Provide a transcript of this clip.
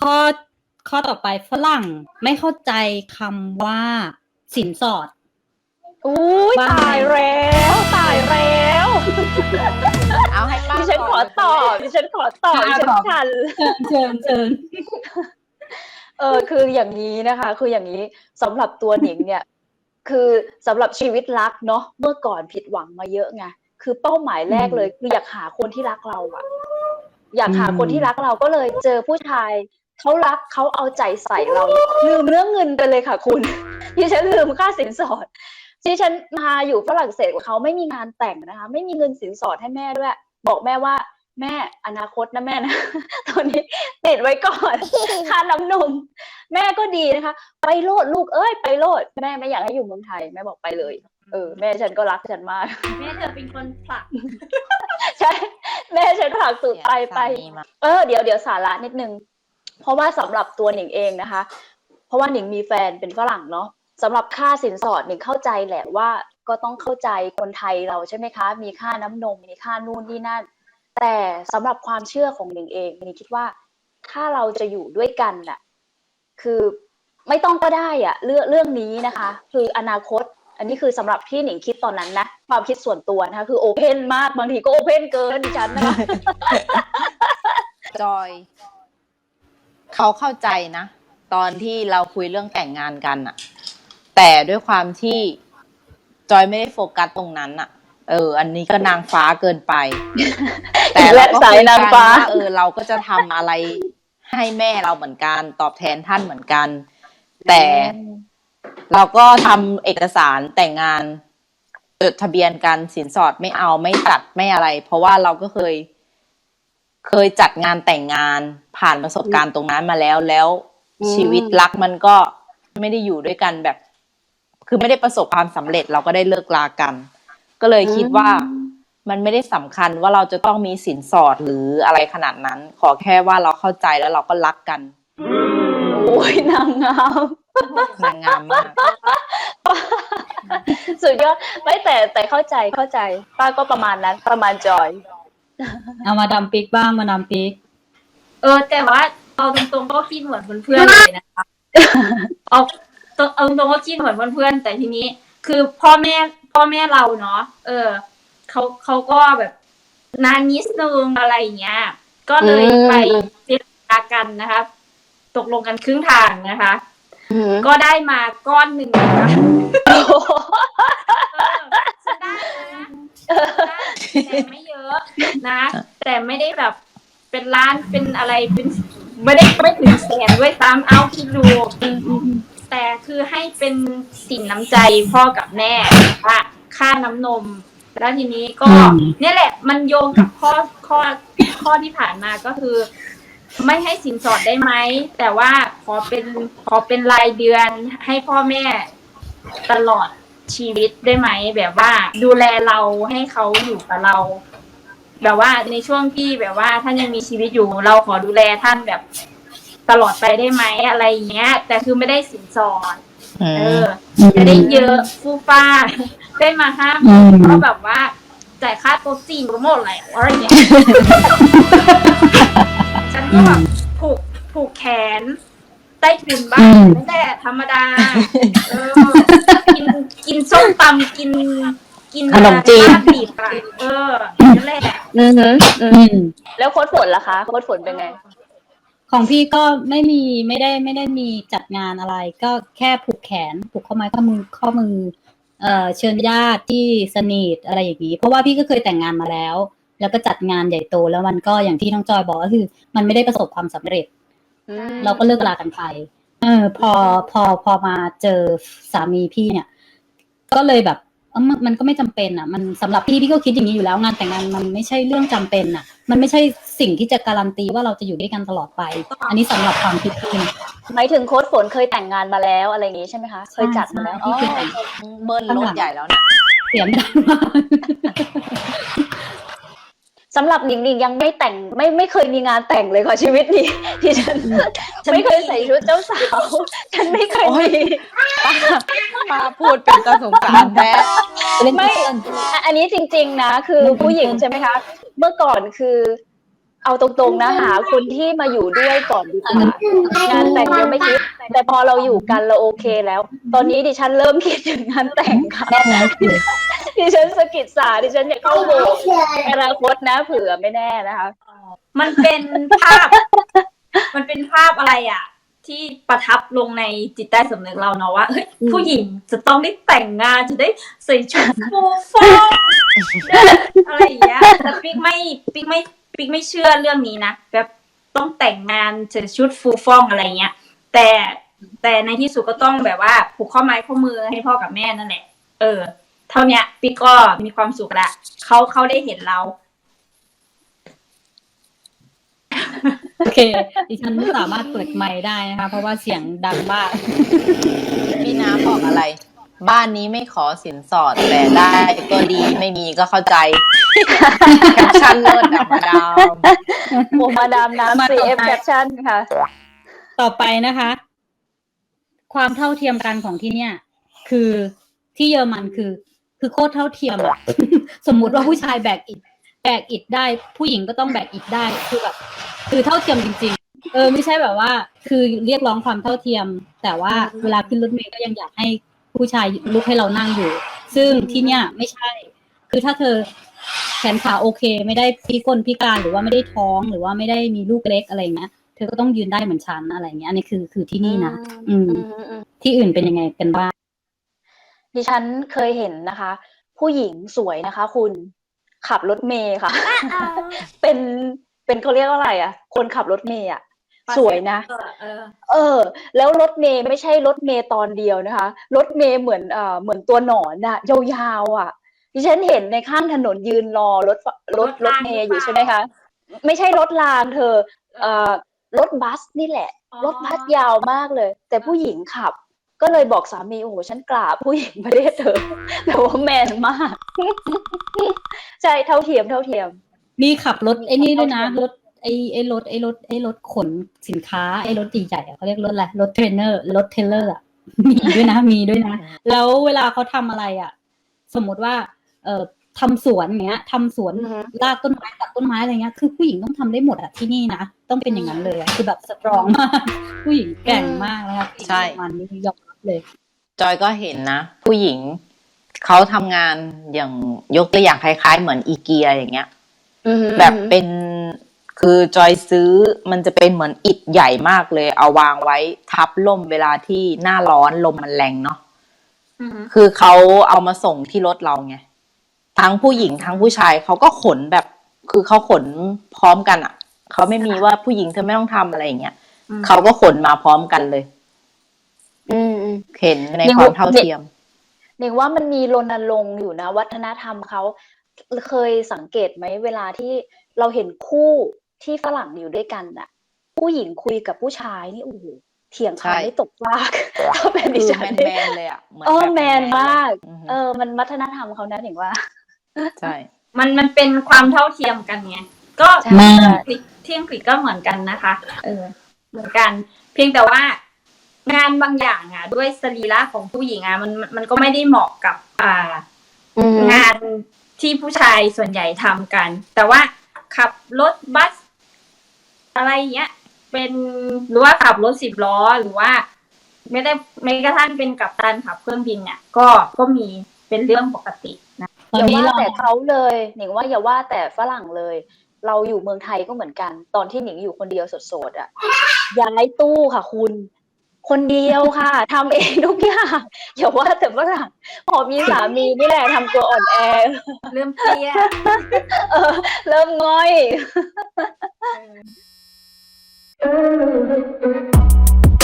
ข้อข้อต่อไปฝรั่งไม่เข้าใจคำว่าสินสอด อุ้ยว่า ตายแล้วตายแล้วเอาให้ป้าดิฉันขอตอบดิฉันขอตอบดิฉันทัน เชิญเชิญ เออคืออย่างนี้นะคะ คืออย่างนี้สำหรับตัวหนิงเนี่ย คือสำหรับชีวิตรักเนาะเมื่อก่อนผิดหวังมาเยอะไงคือเป้าหมายแรกเลย คืออยากหาคนที่รักเราอะอยากหาคนที่รักเราก็เลยเจอผู้ชาย เขารักเขาเอาใจใส่เรา ลืมเรื่องเงินไปเลยค่ะคุณดิฉันลืมค่าสินสอดดิฉันมาอยู่ฝรั่งเศสกับเขาไม่มีงานแต่งนะคะ ไม่มีเงินสินสอดให้แม่ด้วย บอกแม่ว่าแม่อนาคตนะแม่นะ ตอนนี้ติดไว้ก่อนค่าน้ำนม แม่ก็ดีนะคะ ไปโลดลูกเอ้ยไปโลดแม่ไม่อยากให้อยู่เมืองไทย แม่บอกไปเลย เออ แม่ฉันก็รักฉันมาก แม่เธอเป็นคนผลักใช่ แม่ฉันผลักสุดไปไปสามีมาเออเดี๋ยวเดี๋ยวสาระนิดนึง เพราะว่าสำหรับตัวหนิงเองนะคะ เพราะว่าหนิงมีแฟนเป็นฝรั่งเนาะสำหรับค่าสินสอดหนิงเข้าใจแหละว่าก็ต้องเข้าใจคนไทยเราใช่ไหมคะ มีค่าน้ำนมมีค่านู่นนี่นั่น แต่สำหรับความเชื่อของหนิงเองหนิงคิดว่าถ้าเราจะอยู่ด้วยกันน่ะคือไม่ต้องก็ได้อะเรื่องเรื่องนี้นะคะ คืออนาคต อันนี้คือสำหรับที่หนิงคิดตอนนั้นนะความคิดส่วนตัวนะคะคือโอเพนมากบางทีก็โอเพนเกินดิฉันนะคะจอย เขาเข้าใจนะ ตอนที่เราคุยเรื่องแต่งงานกันอะแต่ด้วยความที่จอยไม่ได้โฟกัสตรงนั้นอะเออ อันนี้ก็นางฟ้าเกินไป แต่เราก็และสายนางฟ้าคุยกันว่เออ เราก็จะทำอะไรให้แม่เราเหมือนกัน ตอบแทนท่านเหมือนกัน แต่เราก็ทำเอกสารแต่งงานจดทะเบียนกันสินสอดไม่เอาไม่ตัดไม่อะไร เพราะว่าเราก็เคย เคยจัดงานแต่งงานผ่านประสบการณ์ตรงนั้นมาแล้วแล้วอืมชีวิตรักมันก็ไม่ได้อยู่ด้วยกันแบบ คือไม่ได้ประสบความสำเร็จเราก็ได้เลิกลากัน ก็เลยคิดว่ามันไม่ได้สำคัญว่าเราจะต้องมีสินสอดหรืออะไรขนาดนั้น ขอแค่ว่าเราเข้าใจแล้วเราก็รักกันโอ้ยนางงามนางงามมากสุดยอดไม่แต่แต่เข้าใจเข้าใจ ป้าก็ประมาณนั้นประมาณจอย เอามาดามปิกบ้างมาดามปิก เออ แต่ว่าเอาตรงๆก็คิดเหมือนเพื่อนๆเลยนะคะเอาตรงเอาตรงๆก็คิดเหมือนเพื่อนๆแต่ทีนี้ คือพ่อแม่พ่อแม่เราเนาะเออเขาเขาก็แบบนานนิดนึงอะไรอย่างเงี้ย ก็เลยอืมไปเจรจากันนะคะ ตกลงกันครึ่งทางนะคะ ก็ได้มาก้อนหนึ่งนะคะ เออฉันได้นะ แต่ไม่เยอะนะ แต่ไม่ได้แบบเป็นล้านเป็นอะไรเป็นไม่ได้ไม่ถึงแสนด้วยซ้ำเอาคิดดูแต่คือให้เป็นสินน้ำใจพ่อกับแม่ว่าค่าน้ำนม แล้วทีนี้ก็เนี่ยแหละ มันโยงกับข้อข้อข้อที่ผ่านมาก็คือ ไม่ให้สินสอดได้ไหม แต่ว่าขอเป็นขอเป็นรายเดือนให้พ่อแม่ตลอด ชีวิตได้ไหมแบบว่าดูแลเราให้เขาอยู่กับเรา แบบว่าในช่วงที่แบบว่าท่านยังมีชีวิตอยู่เราขอดูแลท่านแบบตลอดไปได้ไหมอะไรอย่างเงี้ย แต่คือไม่ได้สินสอดอืเอมอจะได้เยอะฟูฟ้าได้มาห้าหอืมื่นมก็แบบว่าจ่ายค่าโต๊ะจีนก็หมดแล้วอะไรอย่างเงี้ยฉันก็แบบผูกผูกแขนใต้ถุนบ้านนั่นแหละธรรมดา เออกินกิ นส้มตำกิน กินขนมจีน ลาบดิบอะเออนั่นแหละอือหืออืมอืม แล้วโค้ดฝนล่ะคะโค้ดฝนเป็นไง ของพี่ก็ไม่มีไม่ได้ไม่ได้มีจัดงานอะไร ก็แค่ผูกแขนผูกข้อไม้ข้อมือข้อมือเอ่อเชิญญาติที่สนิทอะไรอย่างนี้ เพราะว่าพี่ก็เคยแต่งงานมาแล้ว แล้วก็จัดงานใหญ่โตแล้วมันก็อย่างที่น้องจอยบอกก็คือ มันไม่ได้ประสบความสำเร็จ เราก็เลิกลากันไปเออพอพอพอมาเจอสามีพี่เนี่ย ก็เลยแบบเอ้ามันมันก็ไม่จำเป็นอะ มันสำหรับพี่พี่ก็คิดอย่างนี้อยู่แล้วงานแต่งงานมันไม่ใช่เรื่องจำเป็นอะ มันไม่ใช่สิ่งที่จะการันตีว่าเราจะอยู่ด้วยกันตลอดไป อันนี้สำหรับความคิดพี่นะหมายถึงโค้ดฝนเคยแต่งงานมาแล้วอะไรอย่างงี้ใช่ไหมคะเคยจัดมาแล้วใช่อ๋อใช่อเบิ้ลรถใหญ่แล้วนะเสียไม่ได้มาก สำหรับหนิงหนิงยังไม่แต่งไม่ไม่เคยมีงานแต่งเลยค่ะชีวิตนี้ที่ฉันฉันไม่เคยใส่ชุดเจ้าสาว ฉันไม่เคยโอ้ยมีป้าพูดเป็นกระสงสารแท้เล่นไม่เต้นอะอันนี้จริง ๆ นะ คือผู้หญิงใช่ไหมคะ เมื่อก่อนคือ เอาตรงๆนะหาคนที่มาอยู่ด้วยก่อนดีกว่างานแต่งยังไม่คิด แต่พอเราอยู่กันเราโอเคแล้ว ตอนนี้ดิฉันเริ่มคิดถึงงานแต่งค่ะแน่แล้วคือ ดิฉันสะกิดสาดิฉันอยากเข้าโบสถ์อนาคตนะเผื่อไม่แน่นะคะ มันเป็นภาพ มันเป็นภาพอะไรอะ ที่ประทับลงในจิตใต้สำนึกเราเนาะว่าเฮ้ยผู้หญิงจะต้องได้แต่งงานจะได้ใส่ชุดฟูฟ่องอะไรอย่างเงี้ยแต่ปิ๊กไม่ปิ๊กไม่ปิ๊กไม่เชื่อเรื่องนี้นะแบบต้องแต่งงานใส่ชุดฟูฟ่องอะไรเงี้ย แต่แต่ในที่สุดก็ต้องแบบว่าผูกข้อไม้ข้อมือให้พ่อกับแม่นั่นแหละ เออ เท่าเนี้ยปิ๊กก็มีความสุขละเขาเขาได้เห็นเรา โอเค ดิฉันไม่สามารถเปิดไมค์ได้นะคะ เพราะว่าเสียงดังมาก พี่น้ำบอกอะไร บ้านนี้ไม่ขอสินสอดแต่ได้ก็ดีไม่มีก็เข้าใจแคปชั่นเลิศดับมาดาวโอมาดามน้ำมาต่อ CF ไป Caption ค่ะ ต่อไปนะคะ ความเท่าเทียมกันของที่เนี่ย คือที่เยอรมันคือ คือโคตรเท่าเทียมอะสมมุติว่าผู้ชายแบกอิฐแบกอิฐได้ ผู้หญิงก็ต้องแบกอิฐได้คือแบบคือเท่าเทียมจริง ๆ เออไม่ใช่แบบว่า คือเรียกร้องความเท่าเทียม แต่ว่าเวลาขึ้นรถเมล์ก็ยังอยากให้ผู้ชายลุกให้เรานั่งอยู่ ซึ่งที่เนี่ยไม่ใช่ คือถ้าเธอแขนขาโอเค ไม่ได้พิกลพิการหรือว่าไม่ได้ท้องหรือว่าไม่ได้มีลูกเล็กอะไรเงี้ยเธอก็ต้องยืนได้เหมือนฉันอะไรเงี้ยอันนี้คือคือที่นี่นะอืมอืมอืมที่อื่นเป็นยังไงกันบ้าง ดิฉันเคยเห็นนะคะ ผู้หญิงสวยนะคะ คุณขับรถเมย์ค่ะ เป็นเป็นเขาเรียกว่าอะไรอะ คนขับรถเมย์อะสวยนะ เออเออเออแล้วรถเมย์ไม่ใช่รถเมย์ตอนเดียวนะคะ รถเมย์เหมือนเอ่อเหมือนตัวหนอนอะยาวๆอะดิฉันเห็นในข้างถนนยืนรอรถรถรถเมย์อยู่ใช่ไหมคะ ไม่ใช่รถรางเธอ เอ่อรถบัสนี่แหละอ๋อรถบัสยาวมากเลย แต่ผู้หญิงขับ ก็เลยบอกสามีโอ้โหฉันกราบผู้หญิงประเทศเธอแต่ว่าแมนมาก ใช่เท่าเทียมเท่าเทียม มีขับรถไอ้นี่ด้วยนะเอาเถอะรถไอ้ไอ้รถไอ้รถไอ้รถขนสินค้าไอ้รถใหญ่ๆอะเขาเรียกรถอะไรรถเทรนเนอร์รถเทรลเลอร์อะมีด้วยนะมีด้วยนะ แล้วเวลาเขาทำอะไรอะสมมติว่า เอ่อทำสวนอย่างเงี้ยทำสวนอือฮึรากต้นไม้ตัดต้นไม้อะไรเงี้ยคือผู้หญิงต้องทำได้หมดอะที่นี่นะต้องเป็นอย่างนั้นเลยอะคือแบบสตรองมากผู้หญิงแกร่งมากนะคะใช่มันนี่ยอมรับ เลย จอยก็เห็นนะ ผู้หญิงเขาทำงานอย่างยกตัวอย่างคล้าย ๆ เหมือนอีเกียอย่างเงี้ยอืมแบบเป็นคือจอยซื้อมันจะเป็นเหมือนอิฐใหญ่มากเลย เอาวางไว้ทับล่มเวลาที่หน้าร้อนลมมันแรงเนาะอือฮึคือเขาเอามาส่งที่รถเราไงทั้งผู้หญิงทั้งผู้ชายเขาก็ขนแบบ คือเขาขนพร้อมกันอะเขาไม่มีว่าผู้หญิงเธอไม่ต้องทำอะไรอย่างเงี้ยอืมเขาก็ขนมาพร้อมกันเลยอืมอืม เห็นในยังความเท่าเทียมเน่งว่ามันมีรณรงค์อยู่นะ วัฒนธรรมเขาเคยสังเกตไหมเวลาที่เราเห็นคู่ที่ฝรั่งอยู่ด้วยกันน่ะผู้หญิงคุยกับผู้ชายนี่โอ้โหเถียงใช่คำไม่ตกฟากถ้าเป็นดิคือฉัแมนนเนี่แมยนๆเลยอะหนเออบบแมนมากอือฮึเออ มันวัฒนธรรมเขานะเห็นว่าใช่มันมันเป็นความเท่าเทียมกันไงก็ใช่มากที่อังกฤษก็เหมือนกันนะคะ เออ เหมือนกัน เพียงแต่ว่า งานบางอย่างอะ ด้วยสรีระของผู้หญิงอะมันมันมันก็ไม่ได้เหมาะกับอ่างานที่ผู้ชายส่วนใหญ่ทำกัน แต่ว่าขับรถบัส อะไรอย่างเงี้ย เป็นหรือว่าขับรถสิบล้อหรือว่า ไม่ได้ไม่กระทั่งเป็นกัปตันขับเครื่องบินเนี่ยก็ก็มีเป็นเรื่องปกตินะตอนอย่านี้ว่าเราแต่เขาเลยหนิงว่าอย่าว่าแต่ฝรั่งเลย เราอยู่เมืองไทยก็เหมือนกัน ตอนที่หนิงอยู่คนเดียวโสดๆอะย้ายตู้ค่ะคุณ คนเดียวค่ะทำเองทุกอย่างอย่าว่าแต่ฝรั่งพอมีสามีนี่แหละทำตัวอ่อนแอ เริ่มเตี้ยเออ เริ่มง่อยเออ